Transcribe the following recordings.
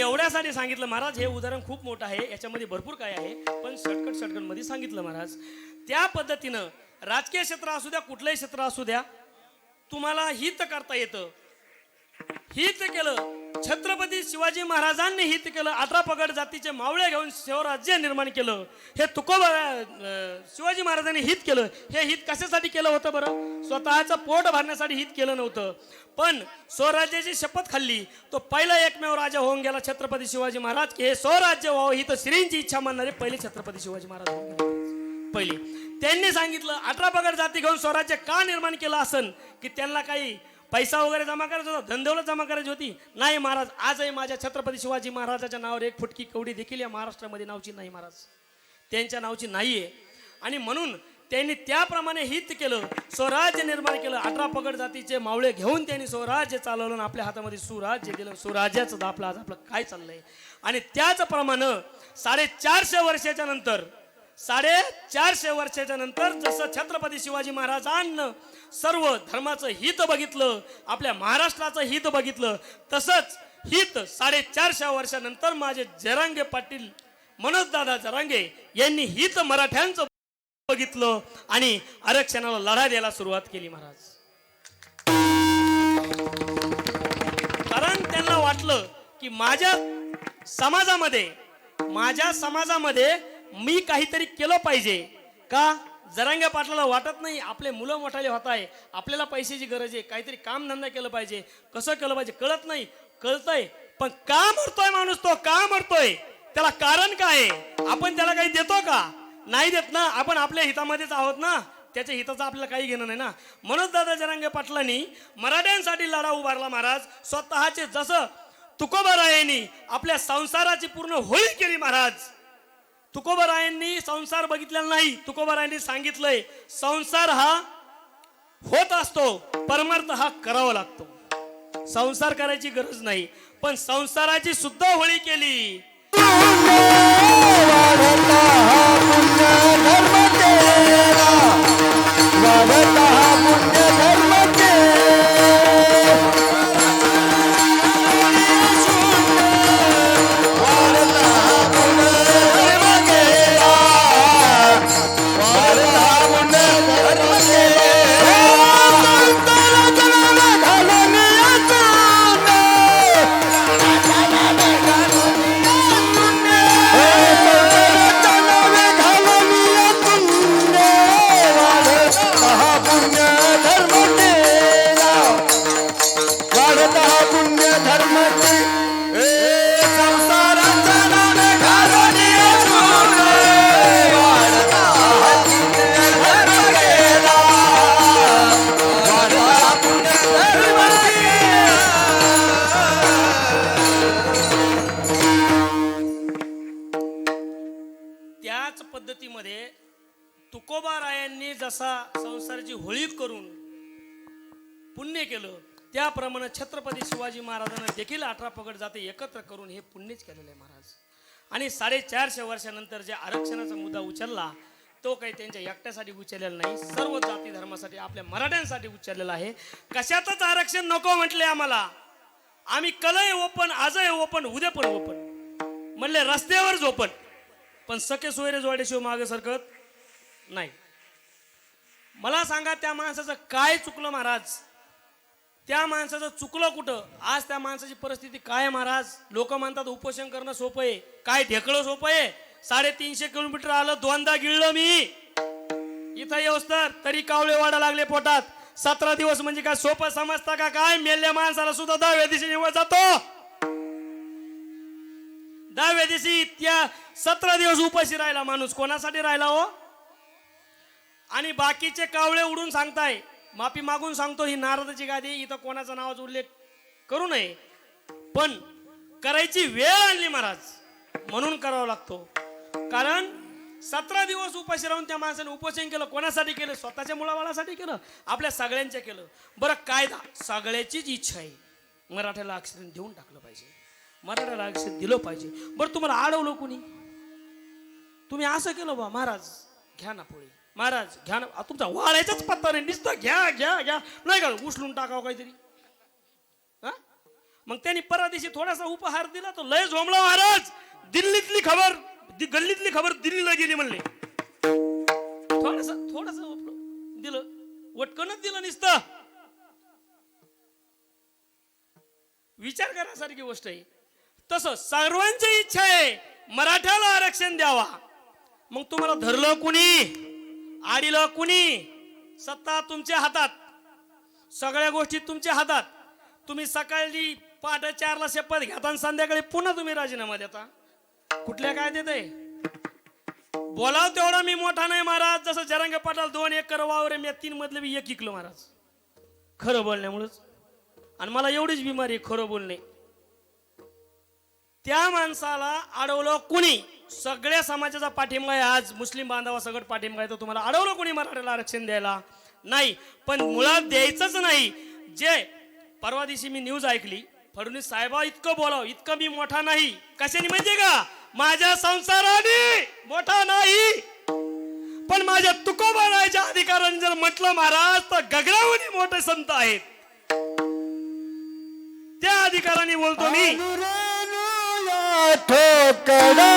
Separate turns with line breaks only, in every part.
एवढ्यासाठी सांगितलं महाराज हे उदाहरण खूप मोठं आहे याच्यामध्ये भरपूर काय आहे. पण शॉर्टकट शॉर्टकटमध्ये सांगितलं महाराज त्या पद्धतीनं राजकीय क्षेत्र असू द्या कुठलंही क्षेत्र असू द्या तुम्हाला हित करता येतं. हित केलं छत्रपती शिवाजी महाराजांनी हित केलं अठरा पगड जातीचे मावळे घेऊन शिवराज्य निर्माण केलं हे तुकोबा शिवाजी महाराजांनी हित केलं हे हित कशासाठी केलं होतं बरं? स्वतःचं पोट भरण्यासाठी हित केलं नव्हतं. पण स्वराज्याची शपथ खाल्ली तो पहिला एकमेव राजा होऊन गेला छत्रपती शिवाजी महाराज की हे स्वराज्य व्हावं ही तर श्रींची इच्छा मानणारे पहिले छत्रपती शिवाजी महाराज पहिले. त्यांनी सांगितलं अठरा पगड जाती घेऊन स्वराज्य का निर्माण केलं असन? की त्यांना काही पैसा वगैरे जमा करायचा होता धनदौलत जमा करायची होती. नाही महाराज आजही माझ्या छत्रपती शिवाजी महाराजाच्या नावावर एक फुटकी कवडी देखील या महाराष्ट्रामध्ये नावची नाही महाराज. त्यांच्या नावची नाही आहे आणि म्हणून त्यांनी त्याप्रमाणे हित केलं स्वराज्य निर्माण केलं. अठरा पगड जातीचे मावळे घेऊन त्यांनी स्वराज्य चालवलं आणि आपल्या हातामध्ये सुराज्य दिलं स्वराज्याचं दापलं आज आपलं काय चाललंय? आणि त्याचप्रमाणे साडेचारशे वर्षाच्या नंतर साडेचारशे वर्षाच्या नंतर जसं छत्रपती शिवाजी महाराजांना सर्व धर्माचं हित बघितलं आपल्या महाराष्ट्राचं हित बघितलं तसंच हित साडेचारशे वर्षानंतर माझे जरांगे पाटील मनोजदादा जरांगे यांनी हित मराठ्यांचं बघितलं आणि आरक्षणाला लढा द्यायला सुरुवात केली महाराज. कारण त्यांना वाटलं की माझ्या समाजामध्ये माझ्या समाजामध्ये मी काहीतरी केलं पाहिजे. का? जरांग्या पाटलाला वाटत नाही आपले मुलं मोठाले होत आहे. आपल्याला पैशाची गरज आहे. काहीतरी काम धंदा केलं पाहिजे. कसं केलं पाहिजे कळत नाही. कळतंय. पण का मरतोय माणूस तो? का मरतोय? त्याला कारण काय आहे? आपण त्याला काही देतो का? नाही देत ना. आपण आपल्या हितामध्येच आहोत ना. त्याच्या हिताचं आपल्याला काही घेणं नाही ना. म्हणून दादा जरांगे पाटलांनी मराठ्यांसाठी लढा उभारला महाराज. स्वतःचे जसं तुकोबारायांनी आपल्या संसाराची पूर्ण होळी केली महाराज. तुकोबरायांनी संसार बघितलेला नाही तुकोबरायांनी सांगितलंय संसार हा होत असतो परमार्थ हा करावा लागतो. संसार करायची गरज नाही पण संसाराची सुद्धा होळी केली. त्याच पद्धतीमध्ये तुकोबारायांनी जसा संसाराची होळी करून पुण्य केलं त्याप्रमाणे छत्रपती शिवाजी महाराजांना देखील अठरा पगड जाते एकत्र करून हे पुण्यच केलेलं आहे महाराज. आणि साडेचारशे वर्षानंतर जे आरक्षणाचा मुद्दा उचलला तो काही त्यांच्या एकट्यासाठी उचललेला नाही सर्व जाती धर्मासाठी आपल्या मराठ्यांसाठी उचललेला आहे. कशातच आरक्षण नको म्हटले आम्हाला. आम्ही कलय ओपन आजय ओपन उद्या पण ओपन. म्हणले रस्त्यावर झोपन. पण सखे सोयरे जोड्याशिवाय मागे सरकत नाही. मला सांगा त्या माणसाचं काय चुकलं महाराज? त्या माणसाचं चुकलं कुठं? आज त्या माणसाची परिस्थिती काय महाराज? लोक म्हणतात उपोषण करणं सोपं आहे. काय ढेकळं सोपं आहे? साडेतीनशे किलोमीटर आलं दोनदा गिळलं मी. इथं येऊस तर तरी कावळे वाढा लागले पोटात. सतरा दिवस म्हणजे काय सोपं समजता का काय? मेल्या माणसाला सुद्धा दहाव्या दिवशी निवड जातो. दहाव्या दिवशी त्या सतरा दिवस उपाशी राहिला माणूस. कोणासाठी राहिला हो? आणि बाकीचे कावळे उडून सांगताय. माफी मागून सांगतो ही नारदाची गादी इथं कोणाचा नावाचा उल्लेख करू नये. पण करायची वेळ आणली महाराज म्हणून करावा लागतो. कारण सतरा दिवस उपाशी राहून त्या माणसाने उपोषण केलं कोणासाठी केलं? स्वतःच्या मुलाबाळासाठी केलं? आपल्या सगळ्यांच्या केलं? बरं कायदा. सगळ्याचीच इच्छा आहे. मराठ्याला अक्षर देऊन टाकलं पाहिजे. मराठ्याला अक्षर दिलं पाहिजे. बरं तुम्हाला अडवलं कुणी? तुम्ही असं केलं बा महाराज घ्या ना पोळी. महाराज घ्या ना. आ, तुमचा वाळायचाच पत्ता नाही नुसतं घ्या घ्या घ्या. नाही का उचलून टाकावं काहीतरी. हा? मग त्यांनी परदेशी दिवशी थोडासा उपहार दिला तो लय झोमला महाराज. दिल्लीतली खबर दि- गल्लीतली खबर दिल्लीला गेली म्हणले. थोडस थोडस दिलं. वटकनच दिलं नुसतं. विचार करण्यासारखी गोष्ट आहे. तसं सर्वांची इच्छा आहे मराठ्याला आरक्षण द्यावा. मग तुम्हाला धरलं कुणी? आडिलं कुणी? सत्ता तुमच्या हातात. सगळ्या गोष्टी तुमच्या हातात. तुम्ही सकाळी पहाटे चारला शपथ घेता आणि संध्याकाळी पुन्हा तुम्ही राजीनामा देता. कुठल्या काय देत बोलाव तेवढा मी मोठा नाही महाराज. जसं जरंग पाटाल दोन एकर वावर मी तीन मधले मी एक इकलो महाराज. खरं बोलण्यामुळंच. आणि मला एवढीच बिमारी खरं बोलणे. त्या माणसाला अडवलं कुणी? सगळ्या समाजाचा पाठिंबा आहे. आज मुस्लिम बांधवा सगळं पाठिंबा आहे. तर तुम्हाला अडवलं कोणी मराठ्याला आरक्षण द्यायला? नाही. पण मुळात द्यायचंच नाही. जे परवा दिवशी मी न्यूज ऐकली फडणवीस साहेबा इतकं बोलाव इतकं मी मोठा नाही. कशाने माहितीये का? माझ्या संसाराने मोठा नाही. पण माझ्या तुकोबाळाच्या अधिकाराने जर म्हटलं महाराज तर गगनावनी मोठे संत आहेत. त्या अधिकाराने बोलतो मी.
अनुरानुया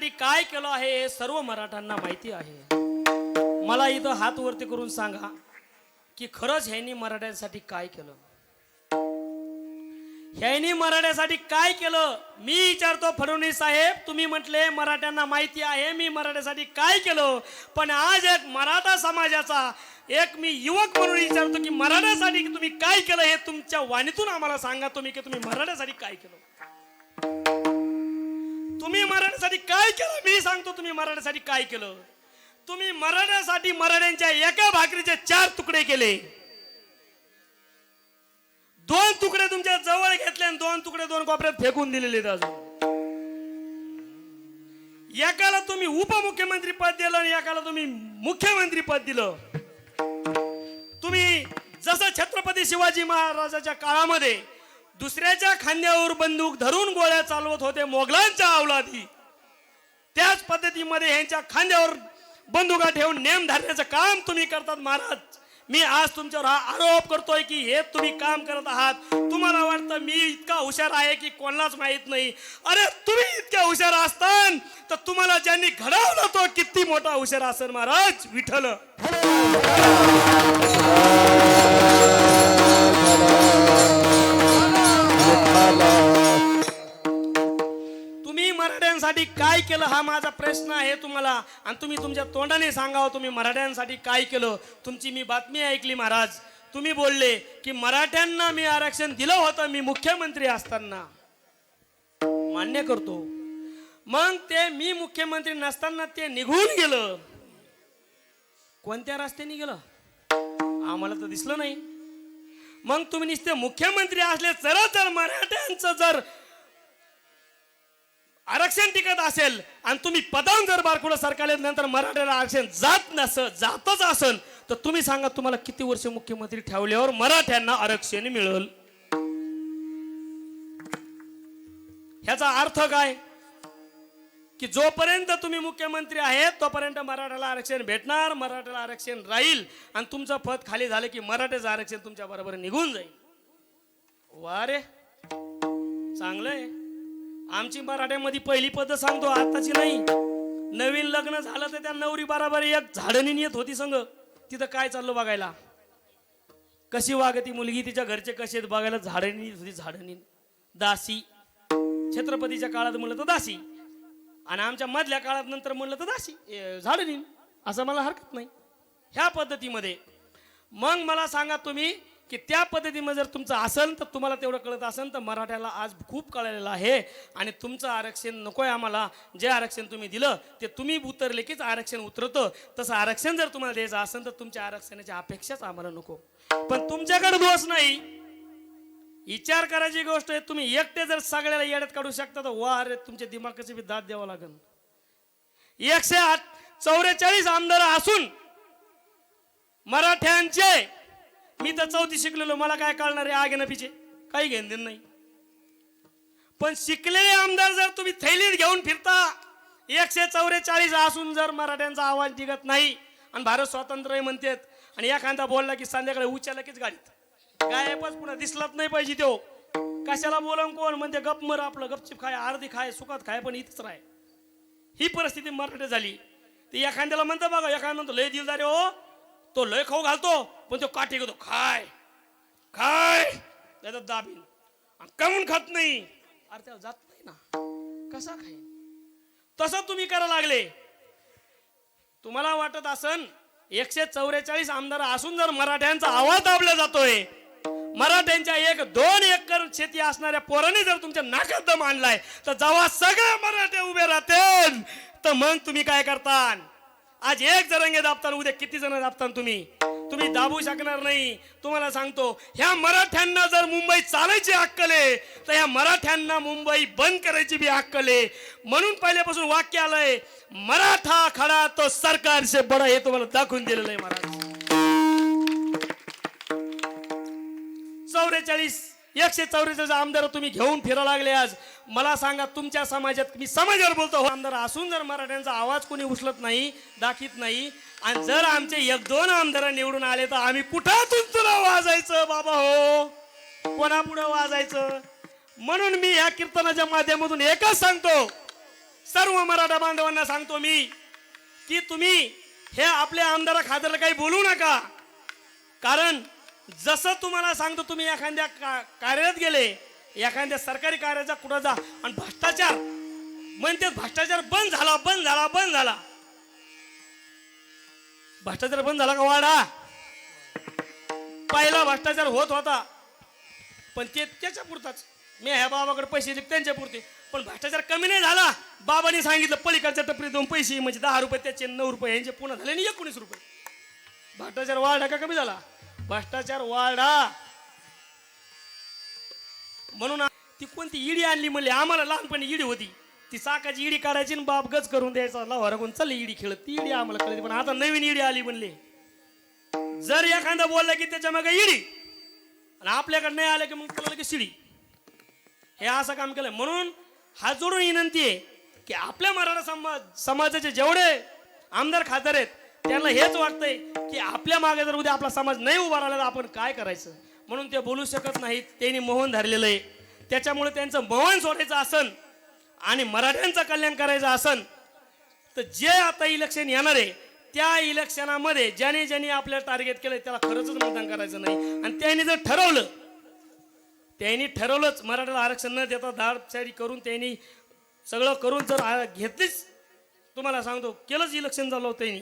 मराठ्यांसाठी काय केलं आहे हे सर्व मराठ्यांना माहिती आहे. मला इथं हात वरती करून सांगा की खरंच ह्यांनी मराठ्यांसाठी काय केलं? ह्यांनी मराठ्यासाठी काय केलं? मी विचारतो फडणवीस साहेब तुम्ही म्हटले मराठ्यांना माहिती आहे मी मराठ्यासाठी काय केलं? पण आज एक मराठा समाजाचा एक मी युवक म्हणून विचारतो की मराठ्यासाठी तुम्ही काय केलं? हे तुमच्या वाणीतून आम्हाला सांगा तुम्ही की तुम्ही मराठ्यासाठी काय केलं? तुम्ही मराठ्यासाठी काय केलं? मी सांगतो तुम्ही मराठ्यासाठी काय केलं? तुम्ही मराठ्यासाठी मराठ्यांच्या एका भाकरीचे चार तुकडे केले. दोन तुकडे तुमच्या जवळ घेतले आणि दोन तुकडे दोन कोपऱ्यात फेकून दिलेले अजून. एकाला तुम्ही उपमुख्यमंत्री पद दिलं आणि एकाला तुम्ही मुख्यमंत्री पद दिलं. तुम्ही जसं छत्रपती शिवाजी महाराजाच्या काळामध्ये दुसऱ्याच्या खांद्यावर बंदूक धरून गोळ्या चालवत होते मोगलांच्या अवलादी त्याच पद्धतीमध्ये ह्यांच्या खांद्यावर बंदुका ठेवून नेम धरण्याचं काम तुम्ही करतात महाराज. मी आज तुमच्यावर हा आरोप करतोय की हे तुम्ही काम करत आहात. तुम्हाला वाटतं मी इतका हुशार आहे की कोणालाच माहीत नाही. अरे तुम्ही इतक्या हुशार असतान तर तुम्हाला ज्यांनी घडवलं तो किती मोठा हुशार असेल महाराज? विठल मराठ्यांसाठी काय केलं हा माझा प्रश्न आहे तुम्हाला. आणि तुम्ही तुमच्या तोंडाने सांगावं तुम्ही मराठ्यांसाठी काय केलं? तुमची मी बातमी ऐकली महाराज. तुम्ही बोलले की मराठ्यांना मी आरक्षण दिलं होतं मी मुख्यमंत्री असताना. मान्य करतो. मग ते मी मुख्यमंत्री नसताना ते निघून गेलं. कोणत्या रस्त्याने गेलं? आम्हाला तर दिसलं नाही. मग तुम्ही नुसते मुख्यमंत्री असले जर जर मराठ्यांचं जर आरक्षण टिकत असेल आणि तुम्ही पदावून जर बारकुलं सरकारले नंतर मराठ्याला आरक्षण जात नस जातच असन तर तुम्ही सांगा तुम्हाला किती वर्ष मुख्यमंत्री ठेवल्यावर मराठ्यांना आरक्षण मिळेल? ह्याचा अर्थ काय? की जोपर्यंत तुम्ही मुख्यमंत्री आहेत तोपर्यंत मराठ्याला आरक्षण भेटणार मराठ्याला आरक्षण राहील आणि तुमचं पद खाली झालं की मराठ्याचं आरक्षण तुमच्या बरोबर निघून जाईल. वा रे चांगलंय. आमची मराठ्यामध्ये पहिली पद्धत सांगतो आताची नाही. नवीन लग्न झालं तर त्या नवरी बराबर एक झाडणी येत होती संग. तिथं काय चाललं बघायला? कशी वागती मुलगी? तिच्या घरचे कसे आहेत बघायला? झाडणी येत होती झाडणी. दासी. छत्रपतीच्या काळात म्हणलं तर दासी. आणि आमच्या मधल्या काळात नंतर म्हणलं तर दासी. झाडणी. असं मला हरकत नाही. ह्या पद्धतीमध्ये. मग मला सांगा तुम्ही की त्या पद्धतीमध्ये जर तुमचं असेल तर तुम्हाला तेवढं कळत असेल तर मराठ्याला आज खूप कळलेलं आहे. आणि तुमचं आरक्षण नको आहे आम्हाला. जे आरक्षण तुम्ही दिलं ते तुम्ही उतरले कीच आरक्षण उतरतं. तसं आरक्षण जर तुम्हाला द्यायचं असेल तर तुमच्या आरक्षणाची अपेक्षाच आम्हाला नको. पण तुमच्याकडे दोष नाही. विचार करायची गोष्ट आहे तुम्ही एकटे जर सगळ्याला येड्यात काढू शकता तर वा अरे तुमच्या दिमागाची बी दाद द्यावं लागेल एकशे आठ चौवेचाळीस आमदार असून मराठ्यांचे मी तर चौथी शिकलेलो मला काय कळणार आहे आगे पिछे काही घेण देण नाही. पण शिकलेले आमदार जर तुम्ही थैलीत घेऊन फिरता एकशे चौवेचाळीस असून जर मराठ्यांचा आवाज निघत नाही आणि भारत स्वातंत्र्य म्हणतात आणि एखादा बोलला की संध्याकाळी उच्याला कीच गाडीत. गायबच पुन्हा दिसलाच नाही पाहिजे तो. कशाला बोलून कोण? म्हणते गप मर आपलं गपचिप खाय अर्धी खाय सुखात खाय पण इथंच राय ही परिस्थिती मराठी झाली. ती एखाद्याला म्हणतं बघा एखादा म्हणतो लय दिलदारे हो. तो लय खाऊ घालतो पण तो काठी घेतो. खाय खाय त्याचा दाबीन. आणि कामून खात नाही. अरे त्याला जात नाही ना. कसा खाय तसं तुम्ही करा लागले. तुम्हाला वाटत असन एकशे चौवेचाळीस आमदार असून जर मराठ्यांचा आवाज दाबला जातोय मराठ्यांच्या एक दोन एकर शेती असणाऱ्या पोराने जर तुमच्या नाकात दम आणलाय तर जेव्हा सगळे मराठे उभे राहतील. तर मग तुम्ही काय करता आज एक जरंगे दाबताना उद्या किती जण दाबताना तुम्ही? तुम्ही दाबू शकणार नाही. तुम्हाला सांगतो ह्या मराठ्यांना जर मुंबई चालायची अक्कल आहे तर ह्या मराठ्यांना मुंबई बंद करायची बी हक्कल आहे. म्हणून पहिल्यापासून वाक्य आलंय मराठा खडा तो सरकार से बडा हे तुम्हाला दाखवून दिलेलं आहे महाराज. चौवेचाळीस एकशे चौवेचाळीस आमदार तुम्ही घेऊन फिरा लागले आज. मला सांगा तुमच्या समाजात मी समाजावर बोलतो हो, आमदार असून जर मराठ्यांचा आवाज कोणी उचलत नाही दाखीत नाही आणि जर आमचे एक दोन आमदार निवडून आले तर आम्ही कुठं तुला वाजायचं बाबा हो? कोणापुढं वाजायचं? म्हणून मी ह्या कीर्तनाच्या माध्यमातून एकच सांगतो. सर्व मराठा बांधवांना सांगतो मी की तुम्ही हे आपल्या आमदारा खात्याला काही बोलू नका. कारण जसं तुम्हाला सांगतो तुम्ही एखाद्या का- कार्यालयात गेले एखाद्या सरकारी कार्याचा कुठं जा आणि भ्रष्टाचार म्हणते भ्रष्टाचार बंद झाला बंद झाला बंद झाला. भ्रष्टाचार बंद झाला का वाडा? पहिला भ्रष्टाचार होत होता पण ते त्याच्या पुरताच. मी ह्या बाबाकडे पैसे दिले त्यांच्या पुरते. पण भ्रष्टाचार कमी नाही झाला. बाबांनी सांगितलं पलीकडच्या टपरी दोन पैसे म्हणजे दहा रुपये त्याचे नऊ रुपये यांचे पुन्हा झाले आणि एकोणीस रुपये. भ्रष्टाचार वाढा का कमी झाला? भ्रष्टाचार वाढा. म्हणून ती कोणती इडी आणली म्हणली? आम्हाला लहानपणी इडी होती. ती चाकाची इडी काढायची आणि बाप गच करून द्यायचा. लावा कोण चालली इडी खेळत. ती इडी आम्हाला कळली. पण आता नवीन इडी आली म्हणले. जर एखादा बोलला की त्याच्यामागे इडी आणि आपल्याकडे नाही आलं की मग त्याला की शिडी हे असं काम केलं. म्हणून हा जोडून विनंती आहे की आपल्या मराठा समाज समाजाचे जेवढे आमदार खासदार आहेत त्यांना हेच वाटतंय की आपल्या मागे जर उद्या आपला समाज नाही उभा राहिला तर आपण काय करायचं? म्हणून ते बोलू शकत नाहीत. त्यांनी मोहन धरलेलं आहे. त्याच्यामुळे त्यांचं मोहन सोडायचं असन आणि मराठ्यांचं कल्याण करायचं असन तर जे आता इलेक्शन येणार आहे त्या इलेक्शनामध्ये ज्याने ज्याने आपल्याला टार्गेट केलं त्याला खरंच मतदान करायचं नाही. आणि त्यांनी जर ठरवलं त्यांनी ठरवलंच मराठ्याला आरक्षण न देता धाडचाडी करून त्यांनी सगळं करून जर घेतलीच तुम्हाला सांगतो केलंच इलेक्शन झालं होतं त्यांनी.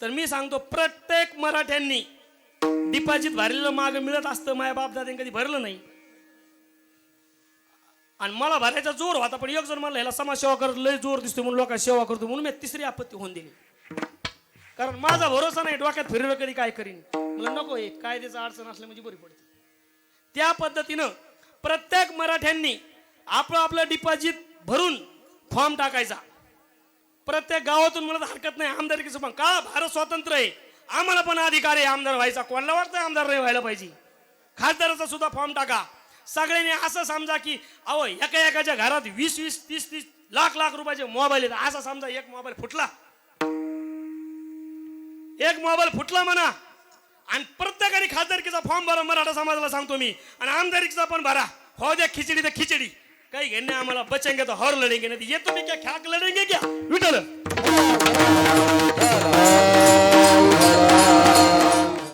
तर मी सांगतो प्रत्येक मराठ्यांनी डिपॉझिट भरलेलं माग मिळत असतं माझ्या बापदादांनी कधी भरलं नाही. आणि मला भरायचा जोर होता पण एक जण मला ह्याला समाजसेवा करत लय जोर दिसतो म्हणून लोकांना सेवा करतो म्हणून मी तिसरी आपत्ती होऊन दिली. कारण माझा भरोसा नाही डोक्यात फिरलं कधी काय करीन. मला नको हे कायद्याचा अडचण असल्या म्हणजे बरी पडते. त्या पद्धतीनं प्रत्येक मराठ्यांनी आपलं आपलं डिपॉझिट भरून फॉर्म टाकायचा. प्रत्येक गावातून मला तर हरकत नाही. आमदारकीचं पण का? भारत स्वतंत्र आहे. आम्हाला पण अधिकार आहे आमदार व्हायचा. कोणाला वाटतं आमदार नाही व्हायला पाहिजे? खासदाराचा सुद्धा फॉर्म टाका. सगळ्यांनी असं समजा की अहो एका एकाच्या घरात वीस वीस तीस तीस लाख लाख रुपयाचे मोबाईल आहेत. असं समजा एक मोबाईल फुटला. एक मोबाईल फुटला म्हणा. आणि प्रत्येकाने खासदारकीचा फॉर्म भरा मराठा समाजाला सांगतो मी. आणि आमदारकीचा पण भरा. हो द्या खिचडी तर खिचडी. काही घेणे आम्हाला बचेंगे तो हर लढेंगे नाही ये तुम्ही क्या ख्याक लढेंगे क्या? विठल